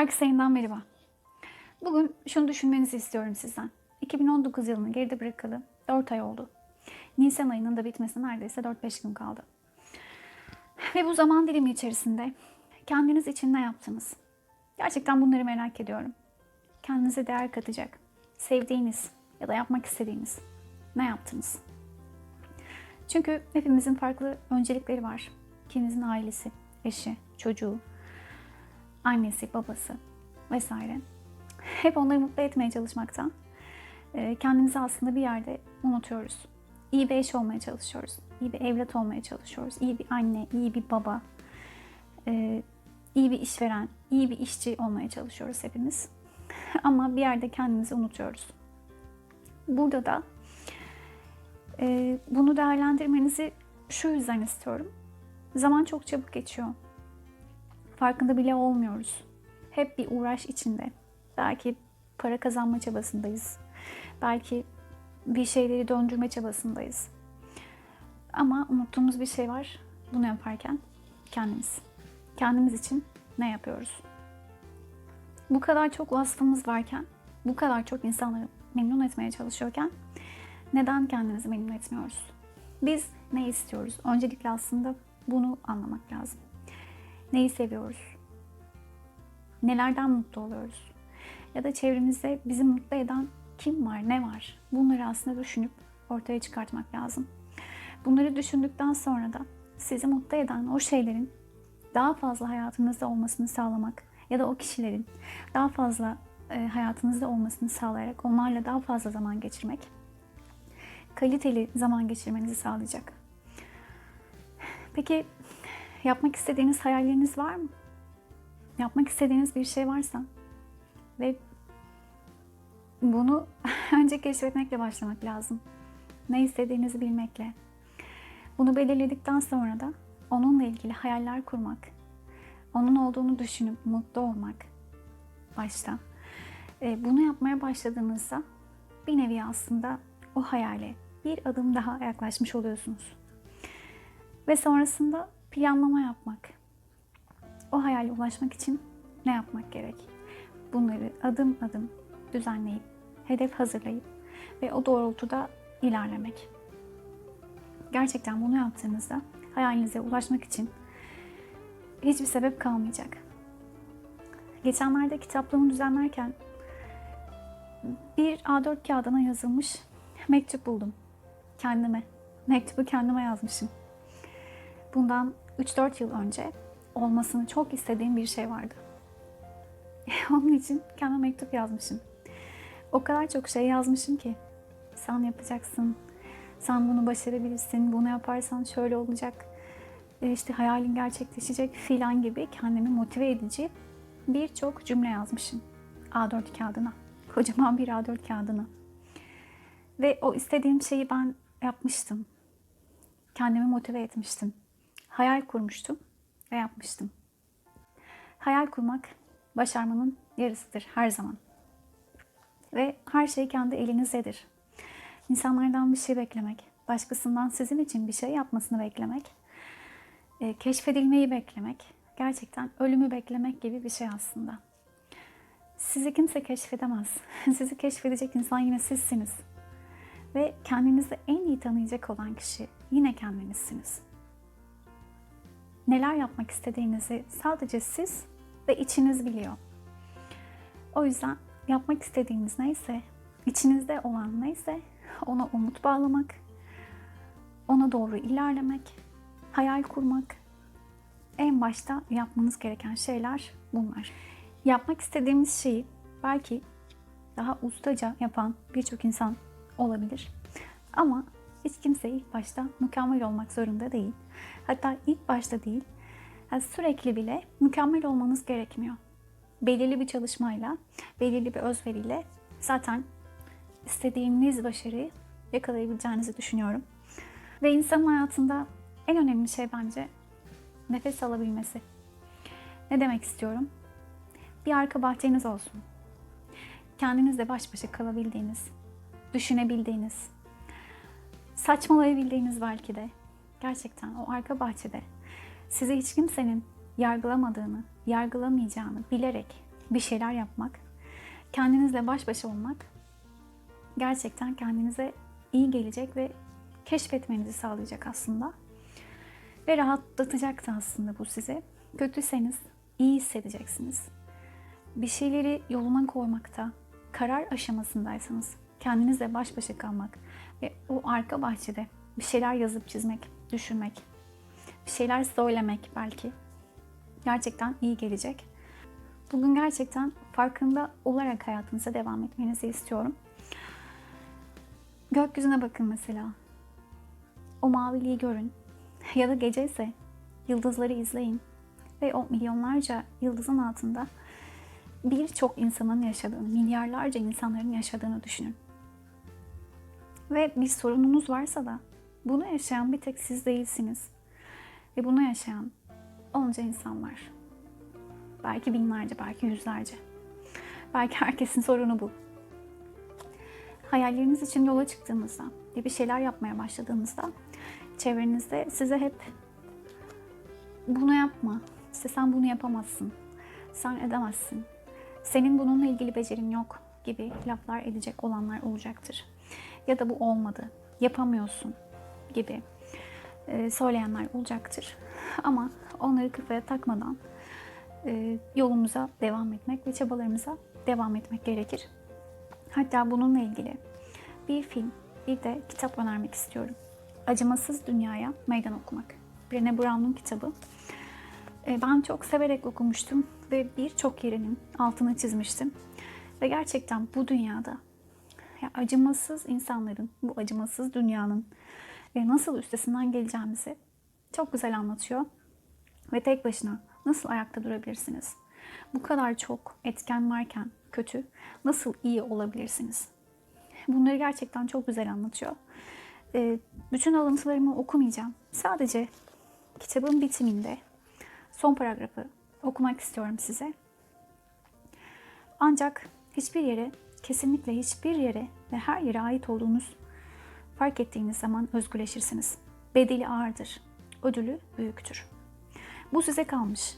Herkese yeniden merhaba. Bugün şunu düşünmenizi istiyorum sizden. 2019 yılını geride bırakalı 4 ay oldu. Nisan ayının da bitmesine neredeyse 4-5 gün kaldı. Ve bu zaman dilimi içerisinde kendiniz için ne yaptınız? Gerçekten bunları merak ediyorum. Kendinize değer katacak, sevdiğiniz ya da yapmak istediğiniz ne yaptınız? Çünkü hepimizin farklı öncelikleri var. Kiminizin ailesi, eşi, çocuğu, annesi, babası vesaire. Hep onları mutlu etmeye çalışmaktan e, kendimizi aslında bir yerde unutuyoruz. İyi bir eş olmaya çalışıyoruz. iyi bir evlat olmaya çalışıyoruz. iyi bir anne, iyi bir baba, e, iyi bir işveren, iyi bir işçi olmaya çalışıyoruz hepimiz. Ama bir yerde kendimizi unutuyoruz. Burada da e, bunu değerlendirmenizi şu yüzden istiyorum. Zaman çok çabuk geçiyor farkında bile olmuyoruz. Hep bir uğraş içinde. Belki para kazanma çabasındayız. Belki bir şeyleri döndürme çabasındayız. Ama unuttuğumuz bir şey var. Bunu yaparken kendimiz. Kendimiz için ne yapıyoruz? Bu kadar çok vasfımız varken, bu kadar çok insanları memnun etmeye çalışıyorken neden kendimizi memnun etmiyoruz? Biz ne istiyoruz? Öncelikle aslında bunu anlamak lazım. Neyi seviyoruz? Nelerden mutlu oluyoruz? Ya da çevremizde bizi mutlu eden kim var, ne var? Bunları aslında düşünüp ortaya çıkartmak lazım. Bunları düşündükten sonra da sizi mutlu eden o şeylerin daha fazla hayatınızda olmasını sağlamak ya da o kişilerin daha fazla e, hayatınızda olmasını sağlayarak onlarla daha fazla zaman geçirmek kaliteli zaman geçirmenizi sağlayacak. Peki yapmak istediğiniz hayalleriniz var mı? Yapmak istediğiniz bir şey varsa ve bunu önce keşfetmekle başlamak lazım. Ne istediğinizi bilmekle. Bunu belirledikten sonra da onunla ilgili hayaller kurmak, onun olduğunu düşünüp mutlu olmak başta. E, bunu yapmaya başladığınızda bir nevi aslında o hayale bir adım daha yaklaşmış oluyorsunuz. Ve sonrasında planlama yapmak. O hayale ulaşmak için ne yapmak gerek? Bunları adım adım düzenleyip, hedef hazırlayıp ve o doğrultuda ilerlemek. Gerçekten bunu yaptığınızda hayalinize ulaşmak için hiçbir sebep kalmayacak. Geçenlerde kitaplığımı düzenlerken bir A4 kağıdına yazılmış mektup buldum kendime. Mektubu kendime yazmışım. Bundan 3-4 yıl önce olmasını çok istediğim bir şey vardı. Onun için kendime mektup yazmışım. O kadar çok şey yazmışım ki sen yapacaksın, sen bunu başarabilirsin, bunu yaparsan şöyle olacak, e, işte hayalin gerçekleşecek filan gibi kendimi motive edici birçok cümle yazmışım A4 kağıdına. Kocaman bir A4 kağıdına. Ve o istediğim şeyi ben yapmıştım. Kendimi motive etmiştim. Hayal kurmuştum ve yapmıştım. Hayal kurmak başarmanın yarısıdır her zaman. Ve her şey kendi elinizdedir. İnsanlardan bir şey beklemek, başkasından sizin için bir şey yapmasını beklemek, e, keşfedilmeyi beklemek, gerçekten ölümü beklemek gibi bir şey aslında. Sizi kimse keşfedemez. Sizi keşfedecek insan yine sizsiniz. Ve kendinizi en iyi tanıyacak olan kişi yine kendinizsiniz. Neler yapmak istediğinizi sadece siz ve içiniz biliyor. O yüzden yapmak istediğiniz neyse, içinizde olan neyse ona umut bağlamak, ona doğru ilerlemek, hayal kurmak en başta yapmanız gereken şeyler bunlar. Yapmak istediğimiz şeyi belki daha ustaca yapan birçok insan olabilir. Ama hiç kimse ilk başta mükemmel olmak zorunda değil. Hatta ilk başta değil, yani sürekli bile mükemmel olmanız gerekmiyor. Belirli bir çalışmayla, belirli bir özveriyle zaten istediğiniz başarıyı yakalayabileceğinizi düşünüyorum. Ve insanın hayatında en önemli şey bence nefes alabilmesi. Ne demek istiyorum? Bir arka bahçeniz olsun. Kendinizle baş başa kalabildiğiniz, düşünebildiğiniz, saçmalayabildiğiniz belki de gerçekten o arka bahçede sizi hiç kimsenin yargılamadığını, yargılamayacağını bilerek bir şeyler yapmak, kendinizle baş başa olmak gerçekten kendinize iyi gelecek ve keşfetmenizi sağlayacak aslında. Ve rahatlatacak da aslında bu sizi. Kötüyseniz iyi hissedeceksiniz. Bir şeyleri yoluna koymakta, karar aşamasındaysanız kendinizle baş başa kalmak ve o arka bahçede bir şeyler yazıp çizmek, düşünmek, bir şeyler söylemek belki gerçekten iyi gelecek. Bugün gerçekten farkında olarak hayatınıza devam etmenizi istiyorum. Gökyüzüne bakın mesela. O maviliği görün. Ya da gece ise yıldızları izleyin. Ve o milyonlarca yıldızın altında birçok insanın yaşadığını, milyarlarca insanların yaşadığını düşünün. Ve bir sorununuz varsa da bunu yaşayan bir tek siz değilsiniz. Ve bunu yaşayan onca insan var. Belki binlerce, belki yüzlerce. Belki herkesin sorunu bu. Hayalleriniz için yola çıktığınızda ve bir şeyler yapmaya başladığınızda çevrenizde size hep bunu yapma, işte sen bunu yapamazsın, sen edemezsin, senin bununla ilgili becerin yok gibi laflar edecek olanlar olacaktır. Ya da bu olmadı, yapamıyorsun gibi e, söyleyenler olacaktır. Ama onları kafaya takmadan e, yolumuza devam etmek ve çabalarımıza devam etmek gerekir. Hatta bununla ilgili bir film, bir de kitap önermek istiyorum. Acımasız Dünyaya Meydan Okumak. Brené Brown'un kitabı. E, ben çok severek okumuştum ve birçok yerinin altını çizmiştim. Ve gerçekten bu dünyada ya acımasız insanların, bu acımasız dünyanın e, nasıl üstesinden geleceğimizi çok güzel anlatıyor. Ve tek başına nasıl ayakta durabilirsiniz? Bu kadar çok etken varken kötü, nasıl iyi olabilirsiniz? Bunları gerçekten çok güzel anlatıyor. E, bütün alıntılarımı okumayacağım. Sadece kitabın bitiminde son paragrafı okumak istiyorum size. Ancak hiçbir yere, kesinlikle hiçbir yere ve her yere ait olduğunuz fark ettiğiniz zaman özgürleşirsiniz. Bedeli ağırdır, ödülü büyüktür. Bu size kalmış.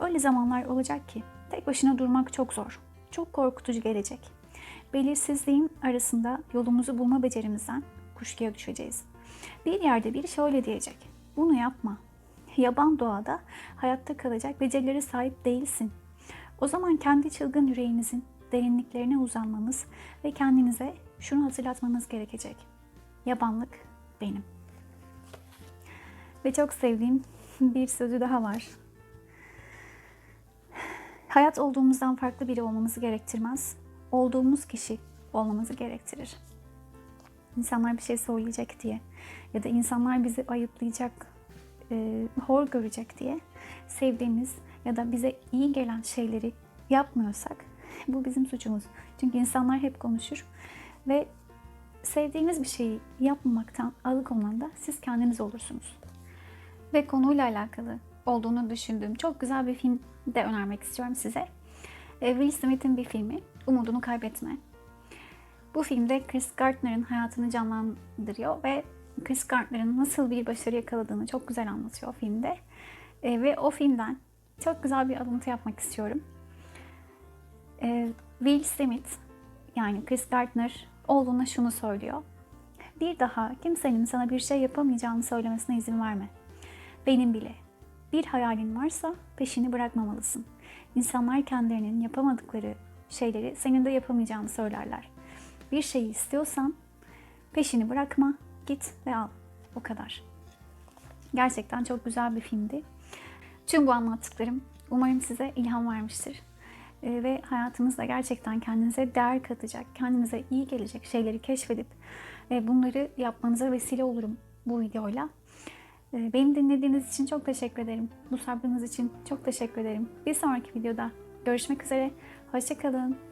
Öyle zamanlar olacak ki tek başına durmak çok zor. Çok korkutucu gelecek. Belirsizliğin arasında yolumuzu bulma becerimizden kuşkuya düşeceğiz. Bir yerde bir şöyle diyecek. Bunu yapma. Yaban doğada hayatta kalacak becerileri sahip değilsin. O zaman kendi çılgın yüreğinizin derinliklerine uzanmanız ve kendinize şunu hatırlatmanız gerekecek. Yabanlık benim. Ve çok sevdiğim bir sözü daha var. Hayat olduğumuzdan farklı biri olmamızı gerektirmez. Olduğumuz kişi olmamızı gerektirir. İnsanlar bir şey söyleyecek diye ya da insanlar bizi ayıplayacak, e, hor görecek diye sevdiğimiz ya da bize iyi gelen şeyleri yapmıyorsak bu bizim suçumuz. Çünkü insanlar hep konuşur ve sevdiğiniz bir şeyi yapmamaktan alıkonulan da siz kendiniz olursunuz. Ve konuyla alakalı olduğunu düşündüğüm çok güzel bir film de önermek istiyorum size. E, Will Smith'in bir filmi Umudunu Kaybetme. Bu filmde Chris Gardner'ın hayatını canlandırıyor ve Chris Gardner'ın nasıl bir başarı yakaladığını çok güzel anlatıyor filmde. E, ve o filmden çok güzel bir alıntı yapmak istiyorum. E, Will Smith yani Chris Gardner oğluna şunu söylüyor. Bir daha kimsenin sana bir şey yapamayacağını söylemesine izin verme. Benim bile. Bir hayalin varsa peşini bırakmamalısın. İnsanlar kendilerinin yapamadıkları şeyleri senin de yapamayacağını söylerler. Bir şeyi istiyorsan peşini bırakma, git ve al. O kadar. Gerçekten çok güzel bir filmdi. Tüm bu anlattıklarım umarım size ilham vermiştir. Ee, ve hayatınızda gerçekten kendinize değer katacak, kendinize iyi gelecek şeyleri keşfedip e, bunları yapmanıza vesile olurum bu videoyla. Ee, beni dinlediğiniz için çok teşekkür ederim. Bu sabrınız için çok teşekkür ederim. Bir sonraki videoda görüşmek üzere. Hoşçakalın.